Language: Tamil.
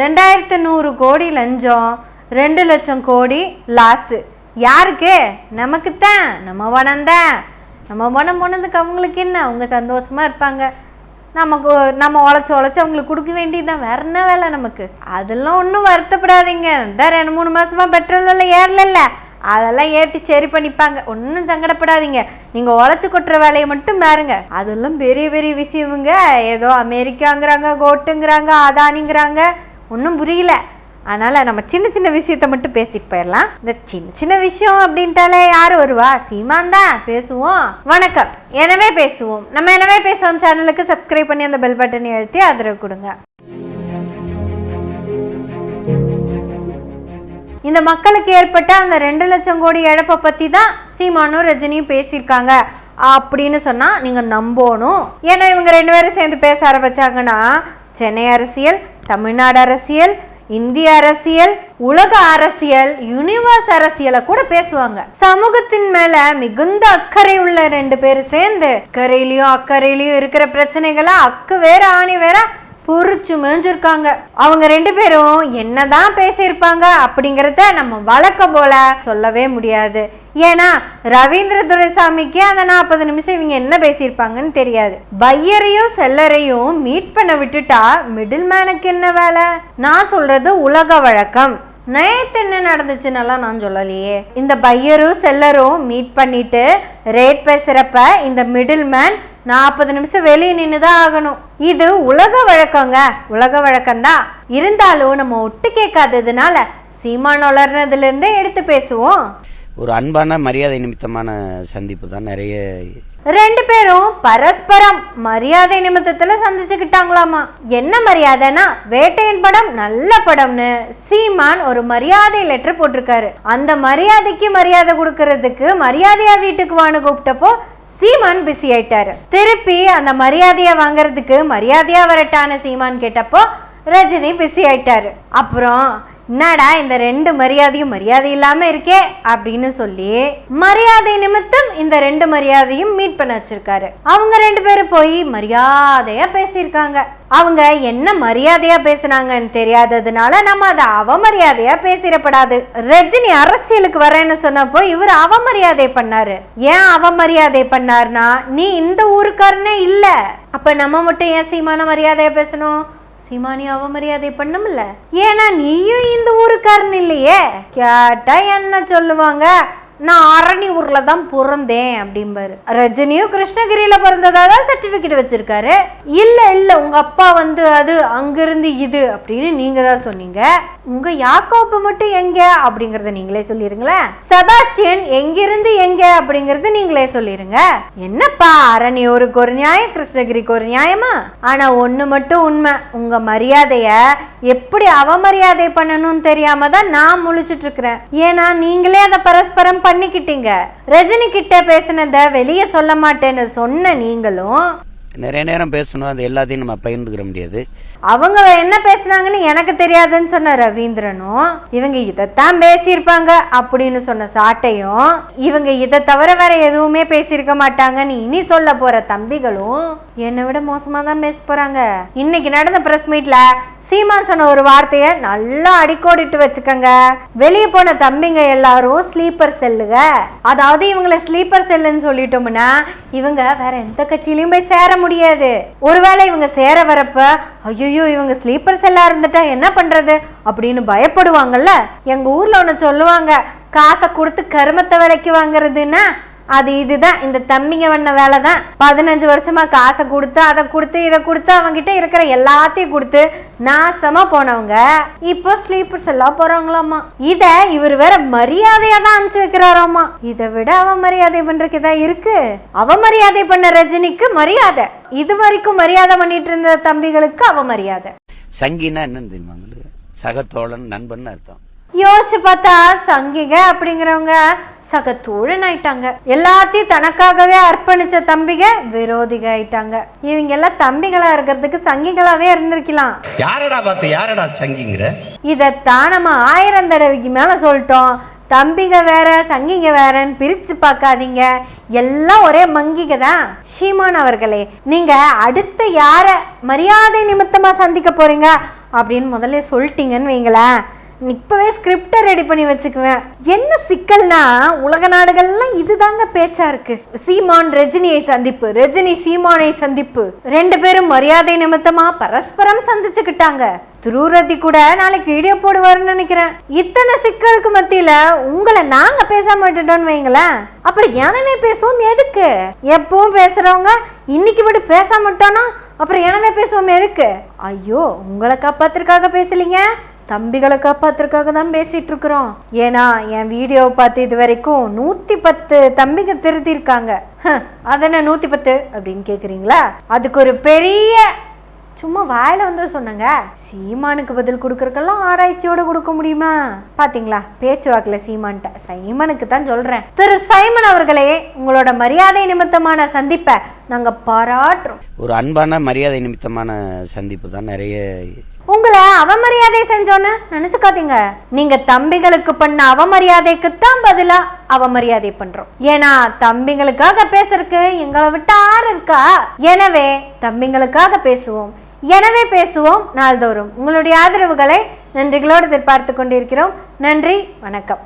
ரெண்டாயிரத்து நூறு கோடி லஞ்சம் ரெண்டு லட்சம் கோடி லாஸு. யாருக்கு? நமக்குத்தான். நம்ம பணம் தான். நம்ம பணம் போனதுக்கு அவங்களுக்கு என்ன? அவங்க சந்தோஷமா இருப்பாங்க. நமக்கு நம்ம உழைச்சி உழைச்சி அவங்களுக்கு கொடுக்க வேண்டியதுதான். வேற என்ன வேலை நமக்கு? அதெல்லாம் ஒன்றும் வருத்தப்படாதீங்க. இந்த ரெண்டு மூணு மாதமாக பெட்ரோல் விலை ஏறலல்ல. அதெல்லாம் ஏற்றி சரி பண்ணிப்பாங்க. ஒன்றும் சங்கடப்படாதீங்க. நீங்கள் உழைச்சி கொட்டுற வேலையை மட்டும் பாருங்க. அதெல்லாம் பெரிய பெரிய விஷயமுங்க. ஏதோ அமெரிக்காங்கிறாங்க கோட்டுங்கிறாங்க அதானிங்கிறாங்க. ஒன்றும் புரியல. அதனால் நம்ம சின்ன சின்ன விஷயத்த மட்டும் பேசிட்டு போயிடலாம். இந்த சின்ன சின்ன விஷயம் அப்படின்ட்டாலே யார் வருவா? சீமான் தான். பேசுவோம். வணக்கம். எனவே பேசுவோம். நம்ம எனவே பேசுவோம்? சேனலுக்கு சப்ஸ்கிரைப் பண்ணி அந்த பெல் பட்டனை அழுத்தி ஆதரவு கொடுங்க. இந்த மக்களுக்கு ஏற்பட்ட அந்த ரெண்டு லட்சம் கோடி இழப்பை பற்றி தான் சீமானும் ரஜினியும் பேசியிருக்காங்க. அப்படின்னு சொன்னால் நீங்கள் நம்பணும். ஏன்னா இவங்க ரெண்டு பேரும் சேர்ந்து பேச ஆரம்பிச்சாங்கன்னா சென்னை அரசியல் தமிழ்நாடு அரசியல் இந்திய அரசியல் உலக அரசியல் யூனிவர்ஸ் அரசியலை கூட பேசுவாங்க. சமூகத்தின் மேல மிகுந்த அக்கறை உள்ள ரெண்டு பேரும் சேர்ந்து அக்கறையிலயும் அக்கறையிலயும் இருக்கிற பிரச்சனைகளை அக்கு வேற ஆணி வேற புரிச்சு மேஞ்சிருக்காங்க. அவங்க ரெண்டு பேரும் என்னதான் பேசியிருப்பாங்க அப்படிங்கிறத நம்ம வழக்கம் போல சொல்லவே முடியாது. ஏன்னா ரவீந்திர துரைசாமிக்கு அந்த நாற்பது நிமிஷம் இவங்க என்ன பேசியிருப்பாங்கன்னு தெரியாது. பையரையும் செல்லரையும் மீட் பண்ண விட்டுட்டா மிடில் மேனுக்கு என்ன வேலை? நான் சொல்றது உலக வழக்கம். நேற்று என்ன நடந்துச்சுன்னெல்லாம் நான் சொல்லலையே. இந்த பையரும் செல்லரும் மீட் பண்ணிட்டு ரேட் பேசுகிறப்ப இந்த மிடில் மேன் நாற்பது நிமிஷம் வெளியே நின்று தான் ஆகணும். இது உலக வழக்கங்க. உலக வழக்கம்தான் இருந்தாலும் நம்ம ஒட்டு கேட்காததுனால சீமான் வளர்னதுலேருந்தே எடுத்து பேசுவோம். ஒரு அன்பான மரியாதை நிமித்தமான சந்திப்பு தான். நிறைய ரெண்டு பேரும் பரஸ்பரம் மரியாதை நிமித்தத்துல சந்திச்சுக்கிட்டாங்களாமா? என்ன மரியாதைனா வேட்டையின் படம் நல்ல படம்னு சீமான் ஒரு மரியாதை லெட்டர் போட்டிருக்காரு. அந்த மரியாதைக்கு மரியாதை கொடுக்கறதுக்கு மரியாதையா வீட்டுக்கு வான்னு கூப்பிட்டப்போ சீமான் பிஸி ஆயிட்டாரு. திருப்பி அந்த மரியாதையை வாங்குறதுக்கு மரியாதையா வரட்டான சீமான் கேட்டப்போ ரஜினி பிஸி ஆயிட்டாரு. அப்புறம் என்னடா இந்த ரெண்டு மரியாதையும் மரியாதை இல்லாம இருக்கே அப்படின்னு சொல்லி மரியாதை நிமித்தம் இந்த ரெண்டு மரியாதையும் மீட் பண்ண வச்சிருக்காரு. அவங்க ரெண்டு பேரும் போய் மரியாதையா பேசியிருக்காங்க. அவங்க என்ன மரியாதையா பேசுனாங்கன்னு தெரியாததுனால நம்ம அதை அவமரியாதையா பேசிடப்படாது. ரஜினி அரசியலுக்கு வரேன்னு சொன்னப்போ இவர் அவமரியாதை பண்ணாரு. ஏன் அவமரியாதை பண்ணாருன்னா நீ இந்த ஊருக்காரனே இல்ல. அப்ப நம்ம மட்டும் ஏன் சீமான மரியாதையா பேசணும்? சீமானி அவமரியாதை பண்ணும்ல ஏன்னா நீயும் இந்த ஊருக்காரன் இல்லையே? கேட்டா என்ன சொல்லுவாங்க? நான் அரணி ஊரில் தான் பிறந்தேன் அப்படிம்பாரு. ரஜினியும் கிருஷ்ணகிரியில் பிறந்ததா தான் சர்டிஃபிகேட் வச்சுருக்காரு. இல்லை இல்லை உங்கள் அப்பா வந்து அது அங்கேருந்து இது அப்படின்னு நீங்கள் தான் சொன்னீங்க. உங்கள் யாக்கோப்பு மட்டும் எங்கே அப்படிங்கிறத நீங்களே சொல்லிருங்களேன். செபாஸ்டியன் எங்கிருந்து எங்கே அப்படிங்கிறது நீங்களே சொல்லிடுங்க என்னப்பா அரணி ஊருக்கு ஒரு நியாயம் கிருஷ்ணகிரிக்கு ஒரு நியாயமா? ஆனால் ஒன்று மட்டும் உண்மை. உங்கள் மரியாதையை எப்படி அவமரியாதை பண்ணணும்னு தெரியாமல் தான் நான் முழிச்சிட்டுருக்குறேன் ஏன்னா நீங்களே அதை பரஸ்பரம் பண்ணிக்கிட்டீங்க. ரஜினி கிட்ட பேசினதை வெளியே சொல்ல மாட்டேன்னு சொன்ன நீங்களும் நிறைய நேரம் பேசணும் அது எல்லாத்தையும் நம்ம பகிர்ந்துக்கிற முடியாது. அவங்க என்ன பேசுனாங்கன்னு எனக்கு தெரியாதுன்னு சொன்ன ரவீந்திரனும் இவங்க இதைத்தான் பேசியிருப்பாங்க அப்படின்னு சொன்ன சாட்டையும் இவங்க இதை தவிர வேற எதுவுமே பேசியிருக்க மாட்டாங்கன்னு இனி சொல்ல போற தம்பிகளும் என்னை விட மோசமாக தான் பேச போகிறாங்க இன்னைக்கு நடந்த ப்ரெஸ் மீட்டில் சீமான் சொன்ன ஒரு வார்த்தையை நல்லா அடிக்கோடிட்டு வச்சுக்கோங்க. வெளியே போன தம்பிங்க எல்லாரும் ஸ்லீப்பர் செல்லுங்க அதாவது இவங்கள ஸ்லீப்பர் செல்லுன்னு சொல்லிட்டோம்னா இவங்க வேற எந்த கட்சியிலையும் போய் சேர முடியாது. ஒருவேளை இவங்க சேர வரப்ப ஐயோ இவங்க ஸ்லீப்பர் செல்லா இருந்துட்டா என்ன பண்ணுறது அப்படின்னு பயப்படுவாங்கல்ல. எங்கள் ஊரில் ஒன்று சொல்லுவாங்க காசை கொடுத்து கருமத்தை விலைக்கு வாங்குறதுன்னா அது இதுதான். இந்த தம்பிங்க பண்ண வேலை தான் பதினஞ்சு வருஷமா காசை கொடுத்து அதை கொடுத்து இதை கொடுத்து அவங்கிட்ட இருக்கிற எல்லாத்தையும் கொடுத்து நாசமா போனவங்க இப்போ ஸ்லீப்பர்ஸ் எல்லாம் போறாங்களாம்மா இத இவர் வேற மரியாதையா தான் அனுப்பிச்சு வைக்கிறாராமா. இதை விட அவமரியாதை மரியாதை தான் இருக்கு? அவமரியாதை பண்ண ரஜினிக்கு மரியாதை. இது வரைக்கும் மரியாதை பண்ணிட்டு இருந்த தம்பிகளுக்கு அவமரியாதை சங்கினா என்னன்னு தெரியுமா சகத்தோழன் நண்பன் அர்த்தம். யோசிச்சு பார்த்தா சங்கிக அப்படிங்கிறவங்க சக தோழன் ஆயிட்டாங்க. எல்லாத்தையும் தனக்காகவே அர்ப்பணிச்ச தம்பிக விரோதிக ஆயிட்டாங்க. இவங்க எல்லாம் தம்பிகளா இருக்கிறதுக்கு சங்கிகளாவே இருந்திருக்கலாம். யாரடா பார்த்து யாரடா சங்கிங்கிற? இதைத்தான் நம்ம ஆயிரம் தடவைக்கு மேல சொல்லிட்டோம். தம்பிங்க வேற சங்கிங்க வேறன்னு பிரிச்சு பார்க்காதீங்க. எல்லாம் ஒரே மங்கிக தான். சீமான் அவர்களே நீங்க அடுத்து யார மரியாதை நிமித்தமா சந்திக்க போறீங்க அப்படின்னு முதல்ல சொல்லிட்டீங்கன்னு வைங்களேன். இப்போவே ஸ்கிரிப்டை ரெடி பண்ணி வச்சுக்குவேன். என்ன சிக்கல்னா உலக நாடுகள்லாம் இதுதாங்க பேச்சா இருக்கு. சீமான் ரஜினியை சந்திப்பு ரஜினி சீமானை சந்திப்பு. ரெண்டு பேரும் மரியாதை நிமித்தமா பரஸ்பரம் சந்திச்சுக்கிட்டாங்க. துருரதி கூட நாளைக்கு வீடியோ போடுவாருன்னு நினைக்கிறேன். இத்தனை சிக்கலுக்கு மத்தியில உங்களை நாங்க பேசாம விட்டுட்டோம்னு வைங்களேன். அப்புறம் எனவே பேசுவோம் எதுக்கு? எப்பவும் பேசுறவங்க இன்னைக்கு மட்டும் பேசாம விட்டோம்னா அப்புறம் எனவே பேசுவோம் எதுக்கு? ஐயோ உங்களை காப்பாத்துறதுக்காக பேசலீங்க. தம்பிகளை காப்பாத்துறதுக்காக தான் பேசிட்டு இருக்கிறோம் ஏன்னா என் வீடியோவை பார்த்து இது வரைக்கும் நூத்தி பத்து தம்பிங்க திருத்திருக்காங்க அதென்ன நூத்தி பத்து அப்படின்னு கேக்குறீங்களா? அதுக்கு ஒரு பெரிய சும்மா வாயில வந்து சொன்னங்க. சீமானுக்கு பதில் கொடுக்கறக்கெல்லாம் ஆராய்ச்சியோட கொடுக்க முடியுமா? பாத்தீங்களா? பேச்சுவாக்குல சீமான்ட்ட. சைமனுக்கு தான் சொல்றேன். திரு சைமன் அவர்களே உங்களோட மரியாதை நிமித்தமான சந்திப்பை நாங்க பாராட்டுறோம். ஒரு அன்பான மரியாதை நிமித்தமான சந்திப்பு தான். நிறைய உங்களை அவமரியாதை செஞ்சோன்னு நினைச்சுக்காதீங்க. நீங்க தம்பிகளுக்கு பண்ண அவமரியாதைக்கு தான் பதிலா அவமரியாதை பண்றோம். ஏன்னா தம்பிங்களுக்காக பேசுறதுக்கு எங்களை விட்டு ஆறு இருக்கா? எனவே தம்பிங்களுக்காக பேசுவோம். எனவே பேசுவோம் நாள்தோறும். உங்களுடைய ஆதரவுகளை நன்றிகளோடு எதிர்பார்த்து கொண்டிருக்கிறோம். நன்றி வணக்கம்.